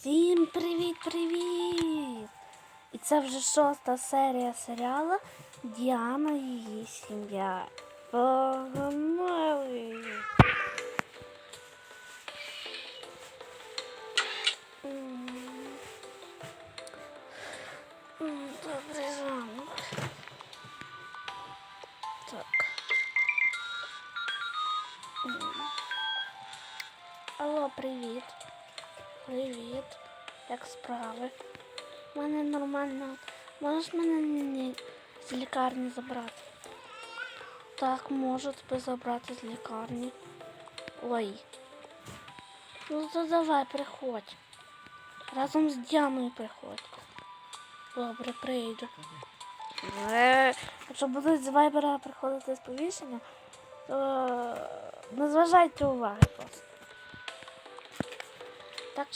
Всім привіт-привіт! І це вже шоста серія серіалу Діана і її сім'я. Погнали! Добрий ранок. Так. Алло, привіт. Привіт. Як справи? У мене нормально. Можеш мене з лікарні забрати? Так, можу тебе забрати з лікарні. Ой. Ну то давай, приходь. Разом з Діаною приходь. Добре, прийду. Якщо будуть з вайбера приходити сповіщення, то не зважайте уваги просто. Так,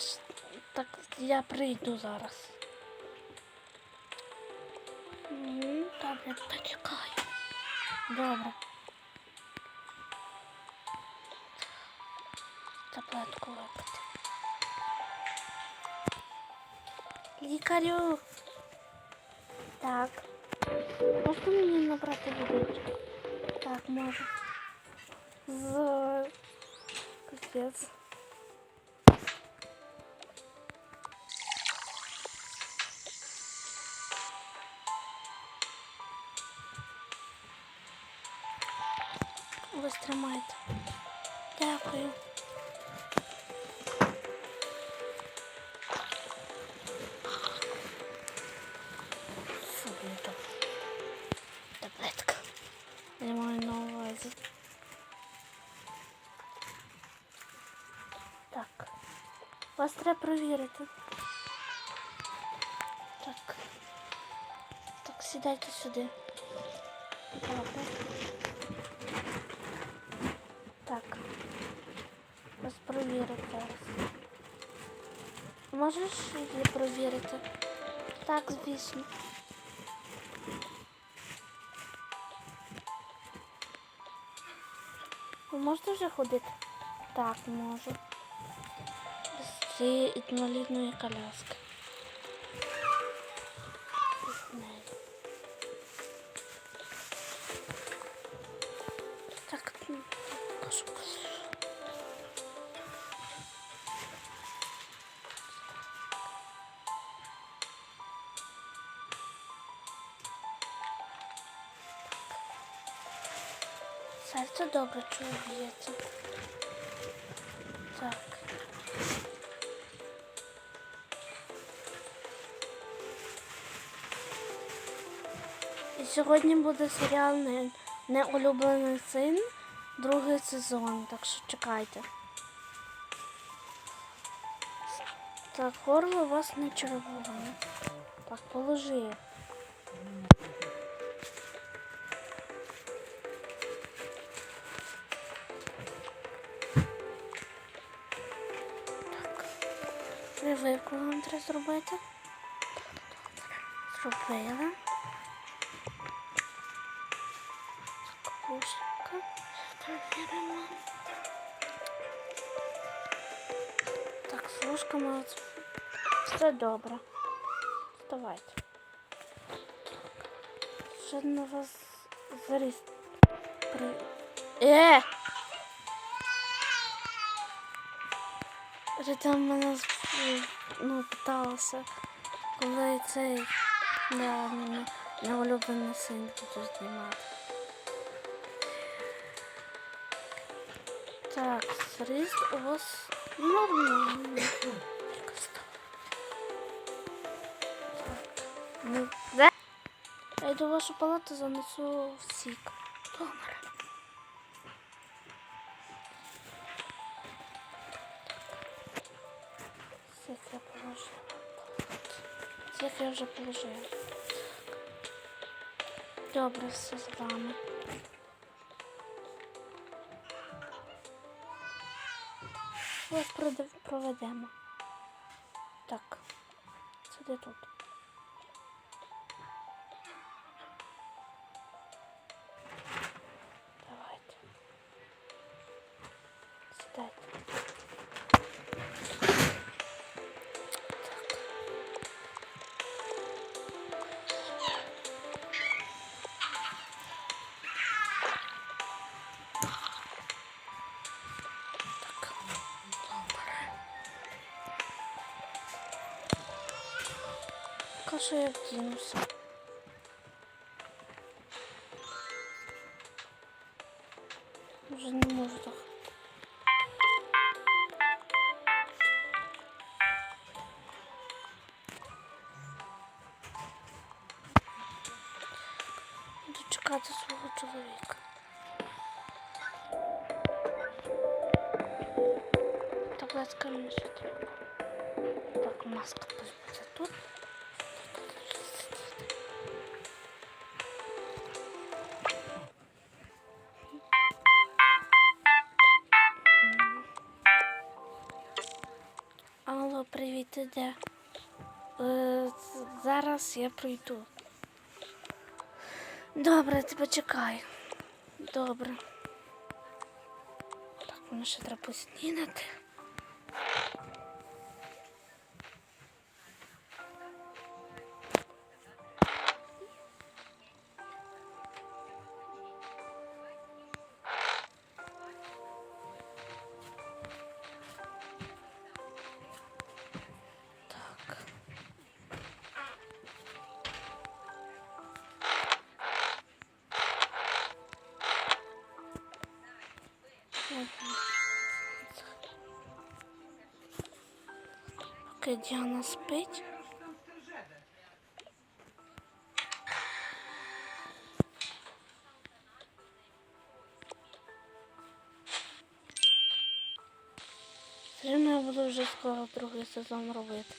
так я прийду зараз. Добре, почекаю. Добре. Таблетку випити. Лікарю. Так. Можна мені набрати водичку? Так, можу. З... Капець. Тримайте. Дякую. Фу, не. Маю. Так. Вас треба провірити. Так. Так, сідайте сюди. Добре. Так. Зараз. Можеш її провірити? Так, звісно. Ви можете вже ходити? Так, можу. З цієї інвалідної коляски. Так, м, кажу. Серце добре чує б'ється. Так. І сьогодні буде серіал Неулюблений син, другий сезон, так що чекайте. Так, горло вас не червоне. Так, положи. Прививку вам треба зробити. Зробила. Кукушка. Перевіримо. Так, з ложками все добре. Вставайте. Ще на вас заріз. Е! Там мене ну, питалося, коли цей да, неулюблений син буду знімати. Так, зріст у вас нормальний. Ну? Я йду в вашу палату, занесу сік. Добре. Я вже положила. Добре, все з вами. Ось проведемо. Так, сюди тут. Каже, я вдінуся. Вже не можу так. Буду чекати свого чоловіка. Таблетка мені привіт, ти де? Е, зараз я прийду. Добре, ти почекай. Добре. Так, мені ще треба поснідати. Поки Діана спить. Я буду вже скоро другий сезон робити.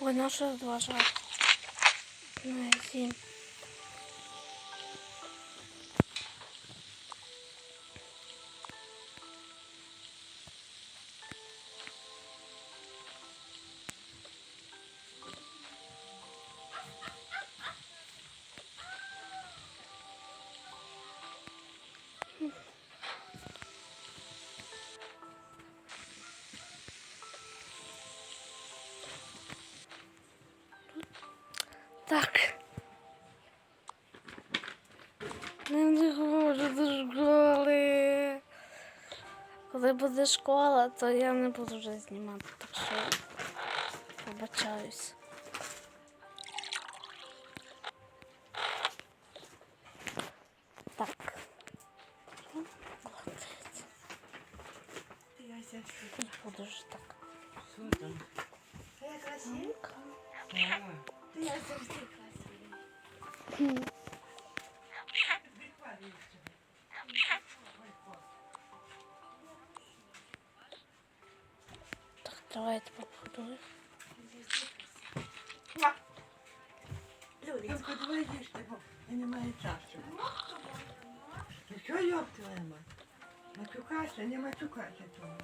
Вона два зважає. На сім. Коли буде школа, то я не буду вже знімати, так що побачаюсь. Так. Не буду вже так. Я красивка? Ти я завжди красива. Давайте попробую. Люлька, давай їжте, бо я не маю часу. Ну що йоб твоя мать? Матюкайся, не матюкайся того.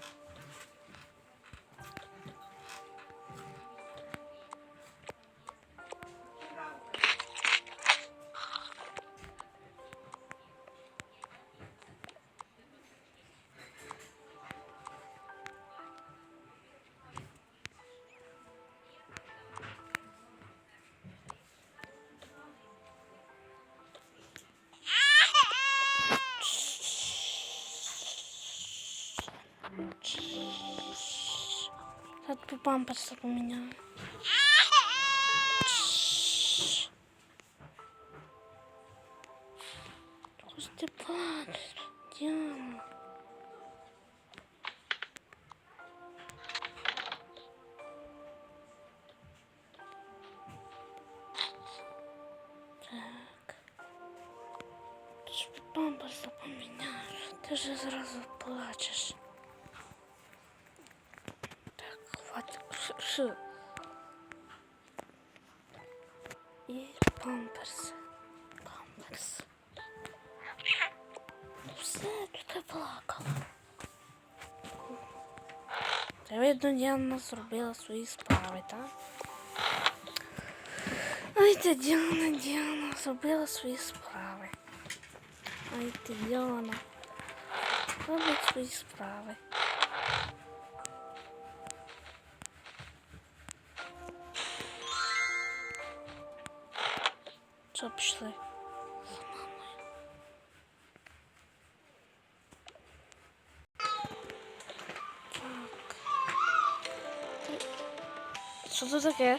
Я тобі памперси поміняю. Люта плакала. Та видно, Діана зробила свои справы, да? Ай, ты Диана, Диана забыла свои справы. Ай, ты Диана, робить свои справы. Что пішли? Це таке?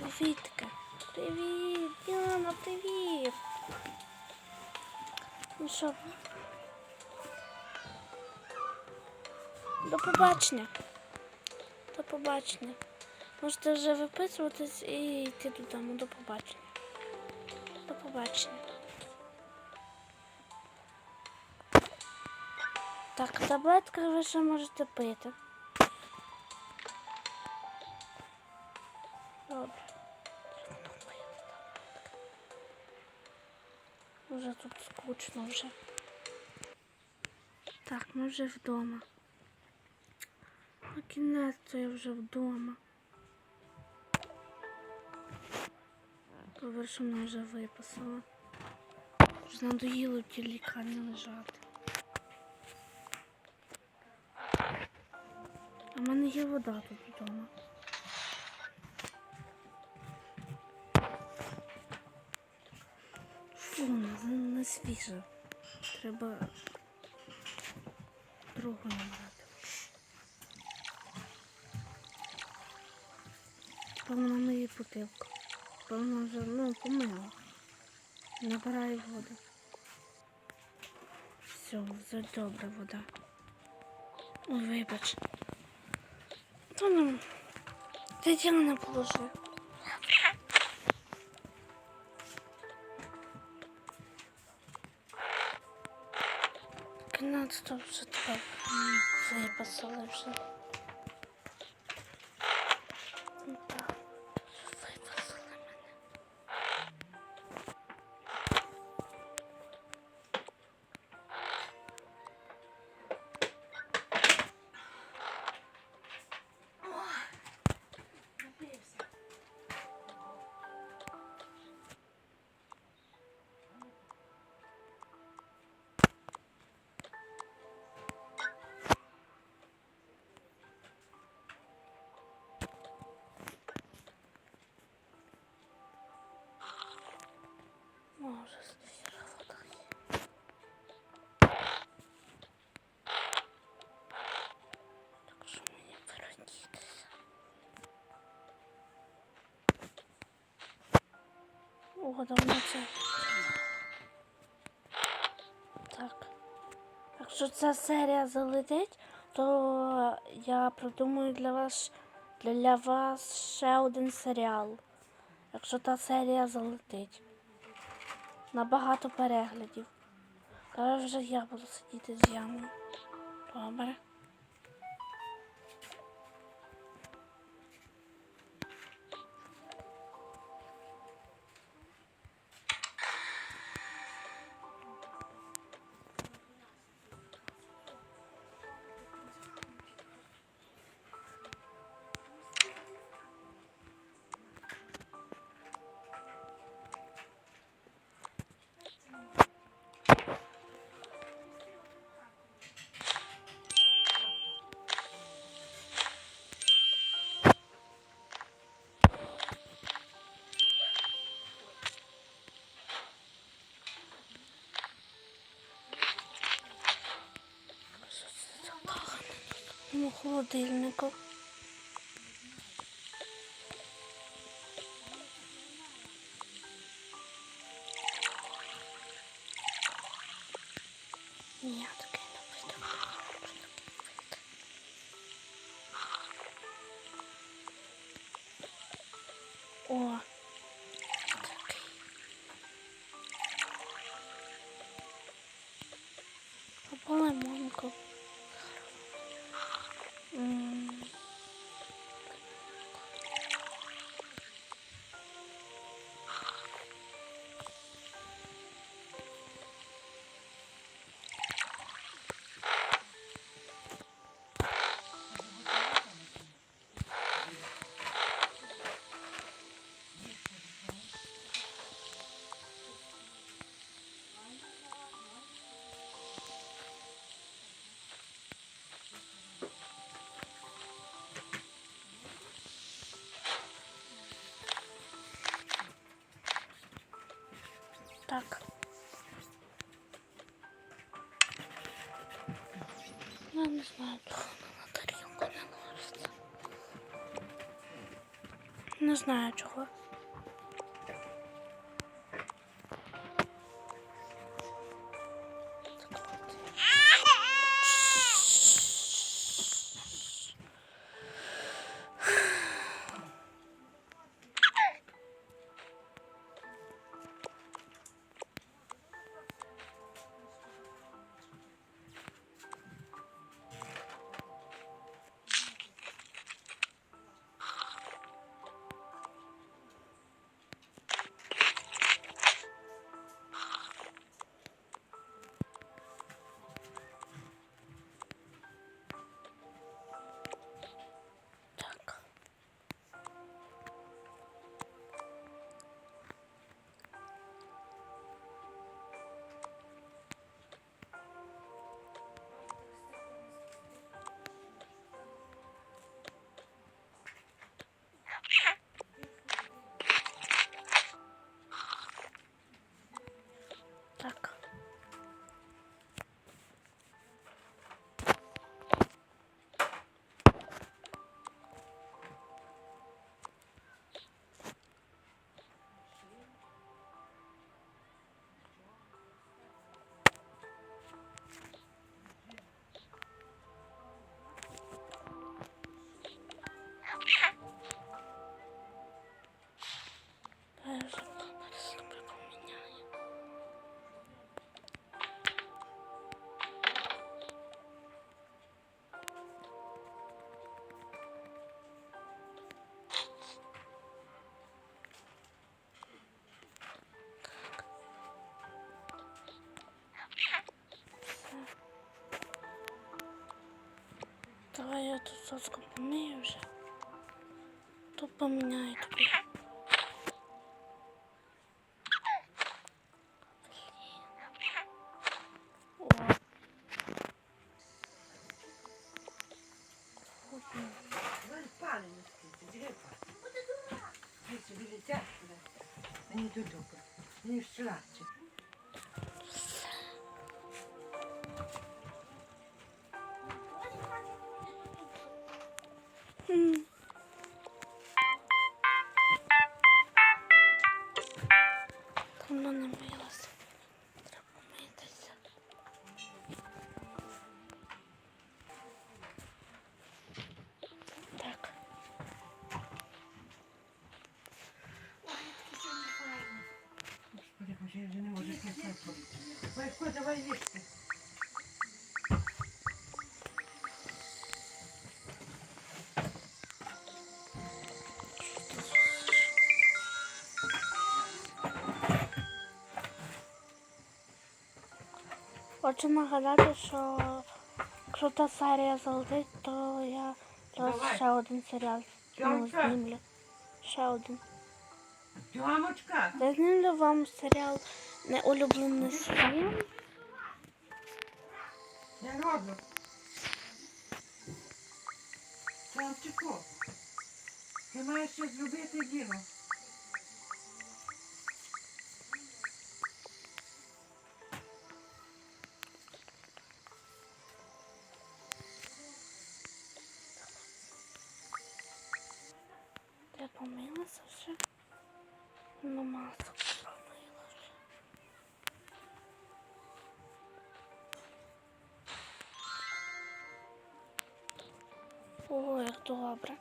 Привітка. Привіт, Діана, привіт. Ну що? До побачення. До побачення. Можете вже виписуватись і йти додому. До побачення. До побачення. Так, таблетки ви ще можете пити. Тут вже. Так, ми вже вдома. На кінець я вже вдома. Що мене вже виписала. Вже надоїло в тій лікарні лежати. А в мене є вода тут вдома. Не, не. Треба другу набрати. Певно, мої бутилку. Певно, вже ну, помила. Набираю воду. Все, вже добре вода. Ой, вибач. То ну, ти тіло не положи. Кінець то вже тебе виписали вже. О, давно це. Так. Якщо ця серія залетить, то я придумаю для вас для вас ще один серіал. Якщо та серія залетить. На багато переглядів. Зараз вже я буду сидіти з ямою. Добре. Тут? Холодильнику. Ні, таке Так. Я не знаю, чого на тарілку не. Не знаю чого. Давай я тут соску помию вже. Тут поміняю тобі. О. Вони спали на скільки, диви Валько, давай їсти. Хочу нагадати, що якщо та серія залетить, то я Давай. ще один серіал ну, Тьомка. знімлю. Ще один. Тьомочка, Я знімлю вам серіал неулюблений серіал. Зробити діло. Я помилася вже. Ну, маску помила вже. О, як добре.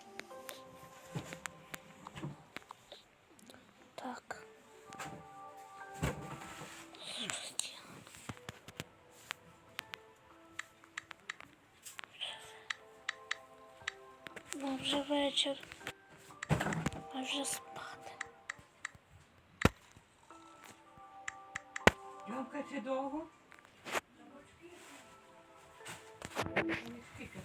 вечір. А вже спати. Тьомка, це довго? Скільки?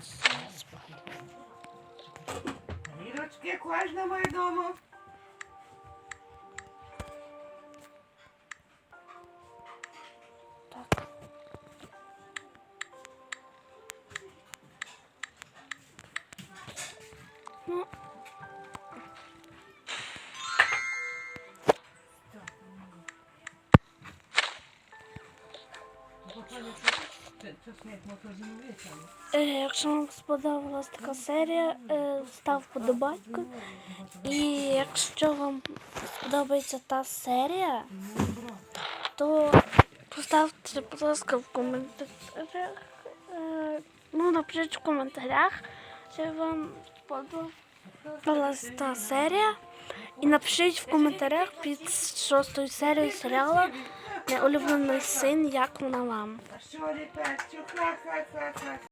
Все, спати. Ірочки, кожна моє дому. Якщо вам сподобалась така серія, е, став вподобайку. І якщо вам сподобається та серія, то поставте, будь ласка, в коментарях. Е, ну, напишіть в коментарях, чи вам сподобалась та серія. І напишіть в коментарях під шостою серією серіалу Неулюблений син, як вона вам.